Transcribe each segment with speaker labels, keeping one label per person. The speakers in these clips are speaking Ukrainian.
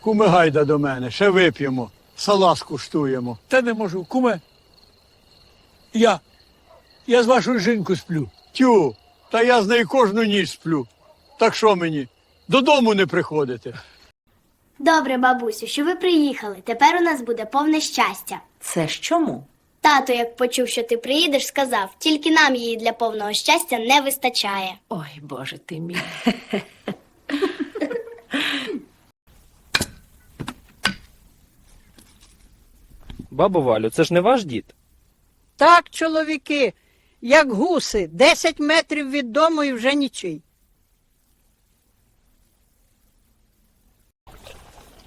Speaker 1: Куме гайда до мене, ще вип'ємо, салат скуштуємо.
Speaker 2: Та не можу, куме. Я. Я з вашою жінкою сплю.
Speaker 1: Тю, та я з нею кожну ніч сплю. Так що мені? Додому не приходите.
Speaker 3: Добре, бабусю, що ви приїхали. Тепер у нас буде повне щастя.
Speaker 4: Це ж чому?
Speaker 3: Тато, як почув, що ти приїдеш, сказав, тільки нам її для повного щастя не вистачає.
Speaker 4: Ой, Боже ти мій.
Speaker 5: Бабу Валю, це ж не ваш дід?
Speaker 6: Так, чоловіки, як гуси, 10 метрів від дому і вже нічий.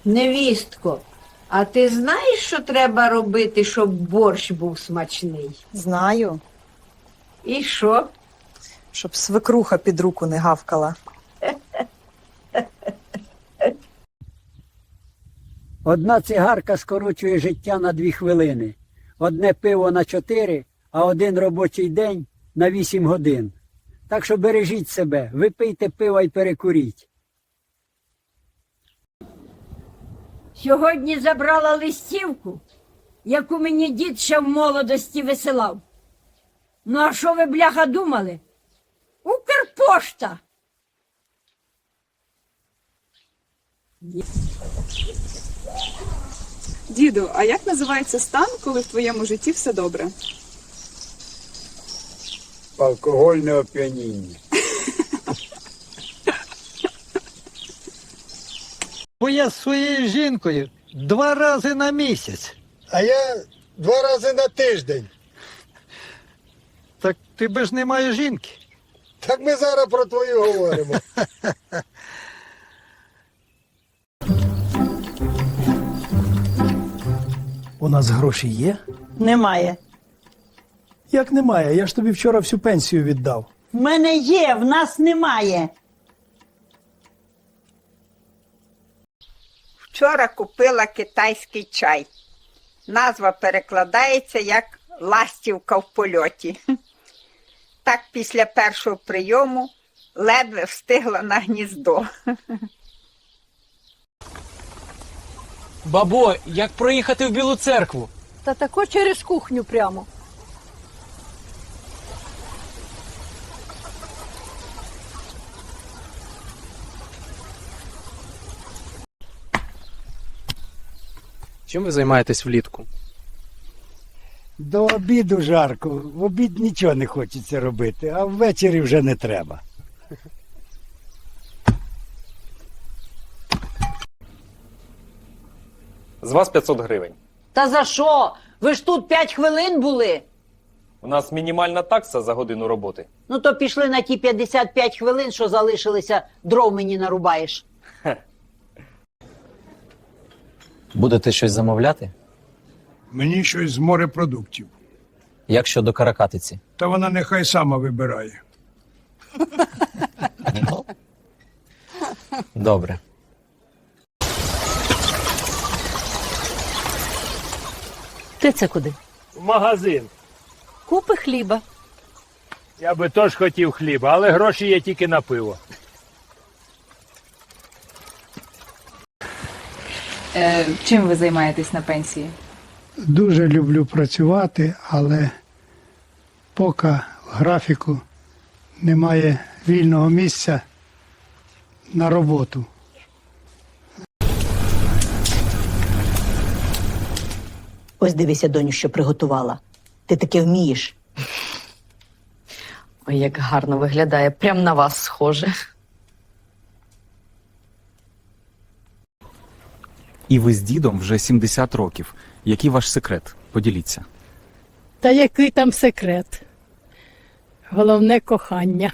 Speaker 7: Невістко, а ти знаєш, що треба робити, щоб борщ був смачний?
Speaker 8: Знаю,
Speaker 7: І що?
Speaker 8: щоб свекруха під руку не гавкала.
Speaker 9: Одна цигарка скорочує життя на дві хвилини. Одне пиво на чотири, а один робочий день на вісім годин. Так що бережіть себе, випийте пива і перекуріть.
Speaker 7: Сьогодні забрала листівку, яку мені дід ще в молодості висилав. Ну, а що ви, бляха, думали? Укрпошта!
Speaker 10: Діду, а як називається стан, коли в твоєму житті все добре?
Speaker 1: Алкогольне оп'яніння.
Speaker 2: Бо я з своєю жінкою два рази на місяць.
Speaker 1: А я два рази на тиждень.
Speaker 2: Так ти би ж не маєш жінки.
Speaker 1: Так ми зараз про твою говоримо.
Speaker 11: У нас гроші є?
Speaker 6: Немає.
Speaker 11: Як немає? Я ж тобі вчора всю пенсію віддав.
Speaker 6: В мене є, в нас немає.
Speaker 12: Вчора купила китайський чай. Назва перекладається як ластівка в польоті. Так після першого прийому ледве встигла на гніздо.
Speaker 5: Бабо, як проїхати в Білу церкву?
Speaker 6: Та тако через кухню прямо.
Speaker 5: Чим ви займаєтесь влітку?
Speaker 9: До обіду жарко, в обід нічого не хочеться робити, а ввечері вже не треба.
Speaker 5: З вас 500 гривень.
Speaker 6: Та за що? Ви ж тут 5 хвилин були.
Speaker 5: У нас мінімальна такса за годину роботи.
Speaker 6: Ну то пішли на ті 55 хвилин, що залишилися, дров мені нарубаєш.
Speaker 13: Будете щось замовляти?
Speaker 1: Мені щось з морепродуктів.
Speaker 13: Як щодо каракатиці?
Speaker 1: Та вона нехай сама вибирає.
Speaker 13: Добре.
Speaker 4: Ти це куди?
Speaker 2: В магазин.
Speaker 4: Купи хліба.
Speaker 2: Я би теж хотів хліба, але гроші є тільки на пиво.
Speaker 10: Е, чим ви займаєтесь на пенсії?
Speaker 11: Дуже люблю працювати, але поки в графіку немає вільного місця на роботу.
Speaker 4: Ось дивися, доню, що приготувала. Ти таке вмієш. Ой, як гарно виглядає, прям на вас схоже.
Speaker 14: І ви з дідом вже 70 років. Який ваш секрет? Поділіться.
Speaker 6: Та який там секрет? Головне кохання.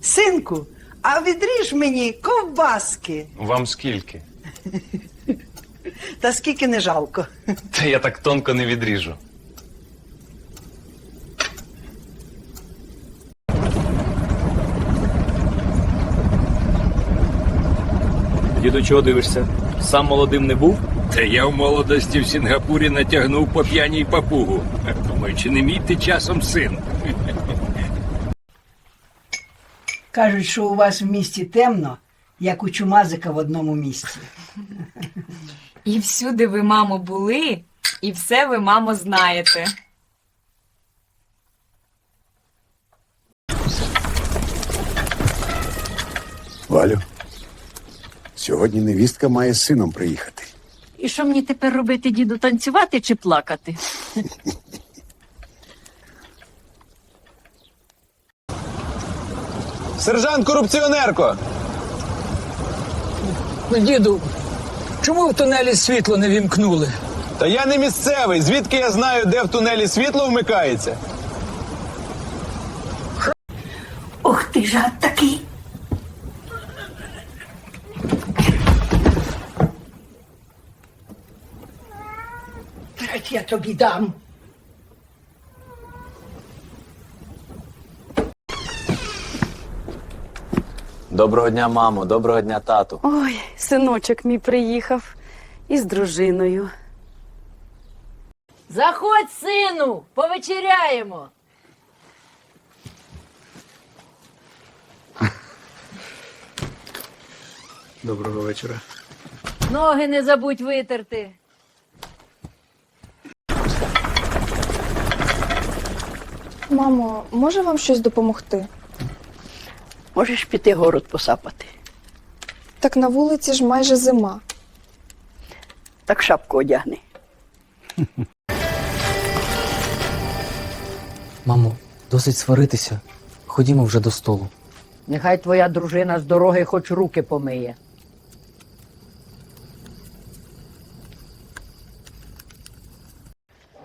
Speaker 7: Синку, а відріж мені ковбаски.
Speaker 5: Вам скільки?
Speaker 7: Та скільки не жалко.
Speaker 5: Та я так тонко не відріжу. Діду, чого дивишся? Сам молодим не був?
Speaker 2: Та я в молодості в Сінгапурі натягнув по п'яній папугу. Думаю, чи не мій ти часом син?
Speaker 15: Кажуть, що у вас в місті темно, як у чумазика в одному місці.
Speaker 3: І всюди ви, мамо, були, і все ви, мамо, знаєте.
Speaker 16: Валю, сьогодні невістка має з сином приїхати.
Speaker 6: І що мені тепер робити, діду, танцювати чи плакати?
Speaker 5: Сержант корупціонерко!
Speaker 2: Ну, діду, чому в тунелі світло не вімкнули?
Speaker 5: Та я не місцевий. Звідки я знаю, де в тунелі світло вмикається?
Speaker 6: Ох ти ж гад такий. Я тобі дам.
Speaker 17: Доброго дня, мамо, доброго дня, тату.
Speaker 3: Ой, синочок мій приїхав із дружиною.
Speaker 7: Заходь, сину, повечеряємо.
Speaker 18: Доброго вечора.
Speaker 7: Ноги не забудь витерти.
Speaker 3: Мамо, може вам щось допомогти?
Speaker 6: Можеш піти город посапати.
Speaker 3: Так на вулиці ж майже зима.
Speaker 6: Так шапку одягни.
Speaker 17: Мамо, досить сваритися. Ходімо вже до столу.
Speaker 6: Нехай твоя дружина з дороги хоч руки помиє.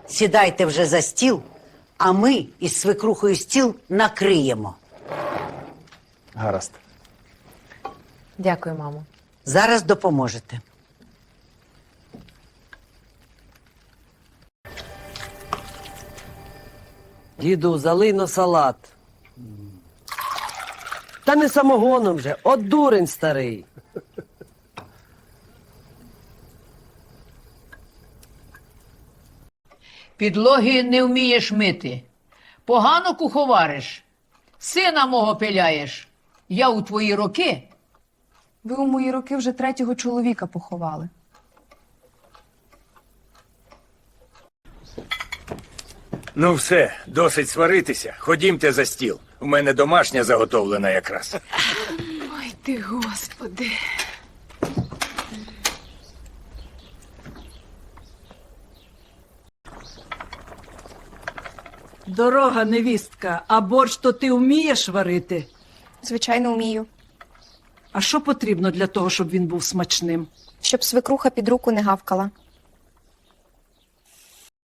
Speaker 15: Сідайте вже за стіл, а ми із свекрухою стіл накриємо.
Speaker 17: Гаразд.
Speaker 3: Дякую, мамо.
Speaker 15: Зараз допоможете.
Speaker 19: Діду, залий на салат. Та не самогоном вже, от дурень старий.
Speaker 6: Підлоги не вмієш мити. Погано куховариш. Сина мого пиляєш. Я у твої роки.
Speaker 3: Ви у мої роки вже третього чоловіка поховали.
Speaker 2: Ну все, досить сваритися. Ходімте за стіл. У мене домашня заготовлена якраз.
Speaker 3: Ой ти, господи.
Speaker 15: Дорога, невістка, а борщ то ти вмієш варити?
Speaker 3: Звичайно, вмію.
Speaker 15: А що потрібно для того, щоб він був смачним?
Speaker 3: Щоб свекруха під руку не гавкала.